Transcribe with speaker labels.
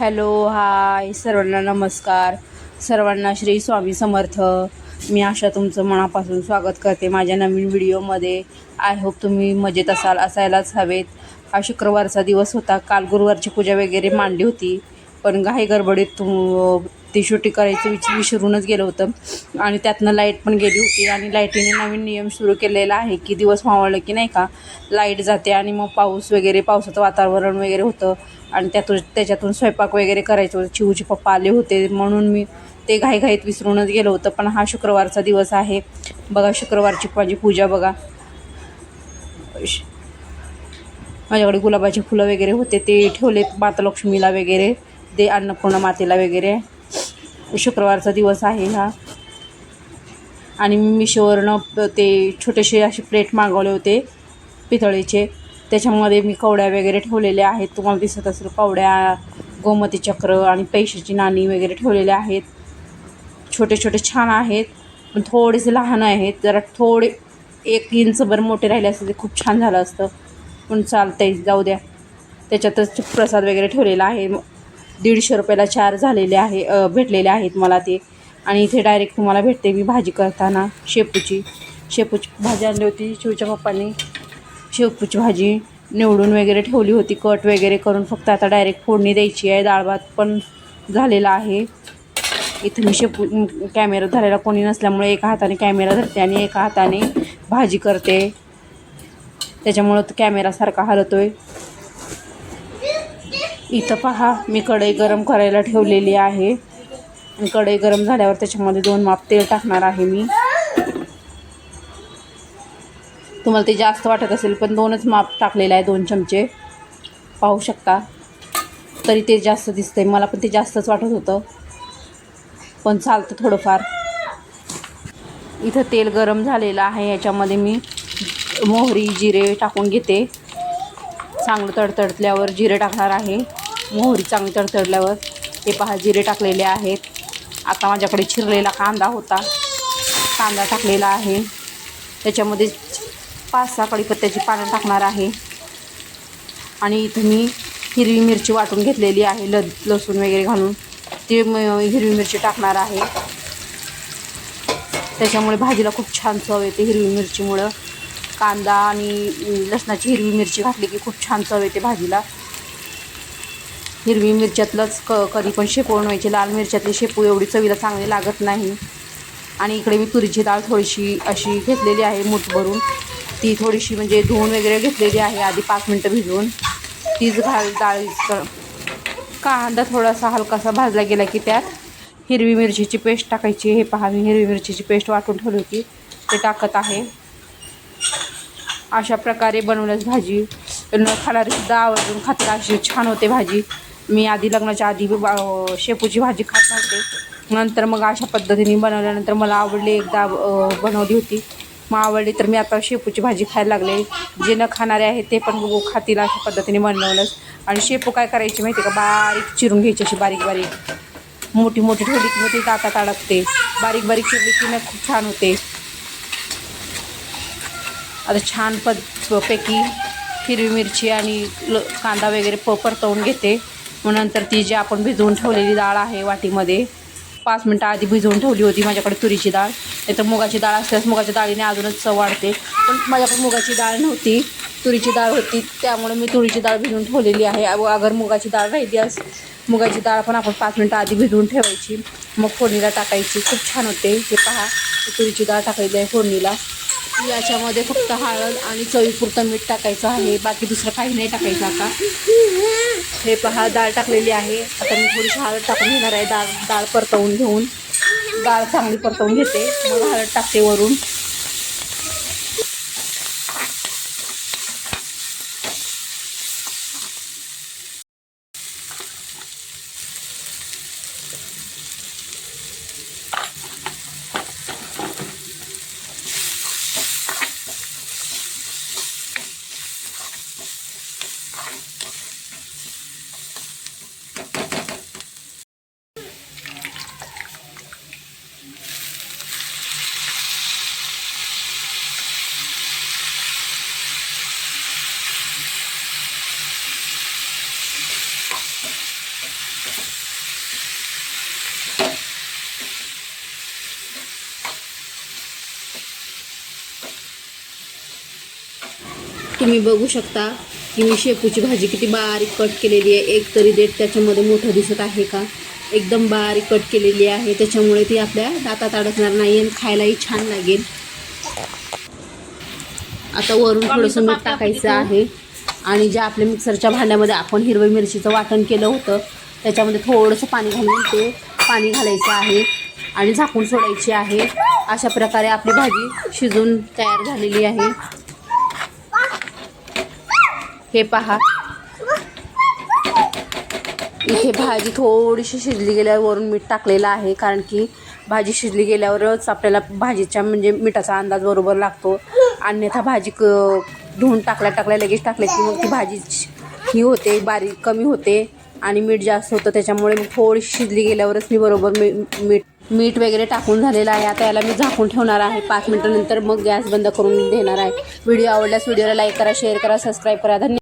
Speaker 1: Hello hi सर्वांना नमस्कार. सर्वांना श्री स्वामी समर्थ. मी आशा तुमचं मनापासून स्वागत करते माझ्या नवीन व्हिडिओमध्ये. आय होप तुम्ही मजेत असाल असायलाच हवेत. हा शुक्रवारचा दिवस होता. काल गुरुवारची पूजा वगैरे मांडली होती. पण घाई गडबडीत तू ती शूटिंग करायचं विच विसरूनच गेलं होतं. आणि त्यातनं लाइट पण गेली होती. आणि लाईटीने नवीन नियम सुरू केलेला आहे की दिवस मावळलं की नाही का लाइट जाते आणि मग पाऊस वगैरे पावसाचं वातावरण वगैरे होतं. आणि त्यातून त्याच्यातून स्वयंपाक वगैरे करायचं होतं. चिऊचे पप्पा आले होते म्हणून मी ते घाईघाईत विसरूनच गेलं होतं. पण हा शुक्रवारचा दिवस आहे. बघा शुक्रवारची माझी पूजा बघा. श- माझ्याकडे गुलाबाची फुलं वगैरे होते. ते ठेवलेत मातालक्ष्मीला वगैरे. ते अन्नपूर्णा मातेला वगैरे. शुक्रवारचा दिवस आहे हा. आणि मी मिशोवरनं ते छोटेसे असे प्लेट मागवले होते पितळेचे. त्याच्यामध्ये मी कवड्या वगैरे ठेवलेल्या आहेत. तुम्हाला दिसत असेल कवड्या गोमती चक्र आणि पैशाची नाणी वगैरे ठेवलेल्या आहेत. छोटे छोटे छान आहेत. पण थोडेसे लहान आहेत. जरा थोडे एक इंचभर मोठे राहिले असते ते खूप छान झालं असतं. पण चालतंय जाऊ द्या. त्याच्यातच प्रसाद वगैरे ठेवलेला आहे. दीडशे रुपयाला चार झालेले आहे भेटलेले आहेत मला ते. आणि इथे डायरेक्ट तुम्हाला भेटते मी भाजी करताना शेपूची. शेपूची भाजी आणली होती शिवच्या पप्पांनी. शेपूची भाजी निवडून वगैरे ठेवली होती कट वगैरे करून फक्त आता डायरेक्ट फोडणी द्यायची आहे डाळ भात पण झालेला आहे. इथे मी शेपू कॅमेरा धरायला कोणी नसल्यामुळे एका हाताने कॅमेरा धरते आणि एका हाताने भाजी करते. त्याच्यामुळं तो कॅमेरासारखा सारखा आहे इथं पहा मी कढई गरम करायला ठेवलेली आहे. कढई गरम झाल्यावर त्याच्यामध्ये दोन माप तेल टाकणार आहे मी. तुम्हाला ते जास्त वाटत असेल पण दोनच माप टाकलेलं आहे दोन चमचे. पाहू शकता. तरी ते जास्त दिसतंय. मला पण ते जास्तच वाटत होतं. पण चालतं थोडंफार. इथं तेल गरम झालेलं आहे याच्यामध्ये मी मोहरी जिरे टाकून घेते. चांगलं तडतडल्यावर जिरे टाकणार आहे. मोहरी चांगली तडतडल्यावर हे पहा जिरे टाकलेले आहेत. आता माझ्याकडे चिरलेला कांदा होता. कांदा टाकलेला आहे. त्याच्यामध्ये पाच सहा कढीपत्त्याची पानं टाकणार आहे. आणि इथं मी हिरवी मिरची वाटून घेतलेली आहे ल लसूण वगैरे घालून. ते म हिरवी मिरची टाकणार आहे. त्याच्यामुळे भाजीला खूप छान चव येते हिरवी मिरचीमुळं. कांदा आणि लसणाची हिरवी मिरची घातली की खूप छान चव येते भाजीला. हिरवी मिरच्यातलंच क कधी पण शेपू बनवायची. लाल मिरच्यातली शेपू एवढी चवीला चांगली लागत नाही. आणि इकडे मी तुरीची डाळ थोडीशी अशी घेतलेली आहे मूठ भरून. ती थोडीशी म्हणजे धुवून वगैरे घेतलेली आहे आधी पाच मिनटं भिजवून. तीच घाल डाळ कांदा थोडासा हलकासा भाजला गेला की त्यात हिरवी मिरचीची पेस्ट टाकायची. हे पहा मी हिरवी मिरचीची पेस्ट वाटून ठेवली होती. ते टाकत आहे. अशा प्रकारे बनवल्यास भाजी. न खाणारीसुद्धा आवर्जून खातात अशी छान होते भाजी. मी आधी लग्नाच्या आधी बा- शेपूची भाजी खात नव्हते. नंतर मग अशा पद्धतीने बनवल्यानंतर मला आवडली एकदा बनवली होती. मग आवडली तर मी आता शेपूची भाजी खायला लागले. जे न खाणारे आहेत ते पण बघू खातील अशा पद्धतीने बनवलंच. आणि शेपू काय करायची माहिती आहे का? बारीक चिरून घ्यायची अशी बारीक बारीक. मोठी मोठी ठेवली की मग ती दातात अडकते. बारीक बारीक चिरली की मग खूप छान होते. आता छान पद पैकी हिरवी मिरची आणि ल कांदा वगैरे प परतवून घेते. मग नंतर ती जी आपण भिजवून ठेवलेली डाळ आहे वाटीमध्ये पाच मिनटं आधी भिजवून ठेवली होती माझ्याकडे तुरीची डाळ. नाहीतर मुगाची डाळ असल्यास मुगाच्या डाळीने अजूनच चव वाढते. पण माझ्याकडे मुगाची डाळ नव्हती तुरीची डाळ होती त्यामुळे मी तुरीची डाळ भिजवून ठेवलेली आहे. अगर मुगाची डाळ राहिली अस मुगाची डाळ पण आपण पाच मिनटं आधी भिजवून ठेवायची. मग फोडणीला टाकायची. खूप छान होते. हे पहा तुरीची डाळ टाकायची आहे फोडणीला. याच्यामध्ये फक्त हळद आणि चवीपुरतं मीठ टाकायचं आहे. बाकी दुसरं काही नाही टाकायचं आता. हे पहा डाळ टाकलेली आहे. आता मी थोडीशी हळद टाकून घेणार आहे. डाळ डाळ परतवून घेऊन. डाळ चांगली परतवून घेते. मग हळद टाकते वरून. तुम्ही बघू शकता की मी शेपूची भाजी किती बारीक कट केलेली आहे. एक तरी देठ त्याच्यामध्ये मोठं दिसत आहे का? एकदम बारीक कट केलेली आहे. त्याच्यामुळे ती आपल्या दातात अडकणार नाही आणि खायलाही छान लागेल. आता वरून थोडंसं मीठ टाकायचं आहे. आणि ज्या आपल्या मिक्सरच्या भांड्यामध्ये आपण हिरव्या मिरचीचं वाटण केलं होतं त्याच्यामध्ये थोडंसं पाणी घालून ते पाणी घालायचं आहे आणि झाकून सोडायची आहे. अशा प्रकारे आपली भाजी शिजून तयार झालेली आहे. हे पहा. इथे भाजी थोडीशी शिजली गेल्यावर वरून मीठ टाकलेलं आहे कारण की भाजी शिजली गेल्यावरच आपल्याला भाजीच्या म्हणजे मिठाचा अंदाज बरोबर लागतो. अन्यथा भाजी क धुवून टाकल्या टाकल्या लगेच टाकल्या की मग ती भाजी ही होते बारीक कमी होते आणि मीठ जास्त होतं. त्याच्यामुळे मग थोडीशी शिजली गेल्यावरच मी बरोबर मी मीठ मीठ वगैरे टाकून झालेलं आहे. आता याला मी झाकून ठेवणार आहे. पाच मिनटानंतर मग गॅस बंद करून देणार आहे. व्हिडिओ आवडल्यास व्हिडिओला लाईक करा शेअर करा सबस्क्राईब करा. धन्यवाद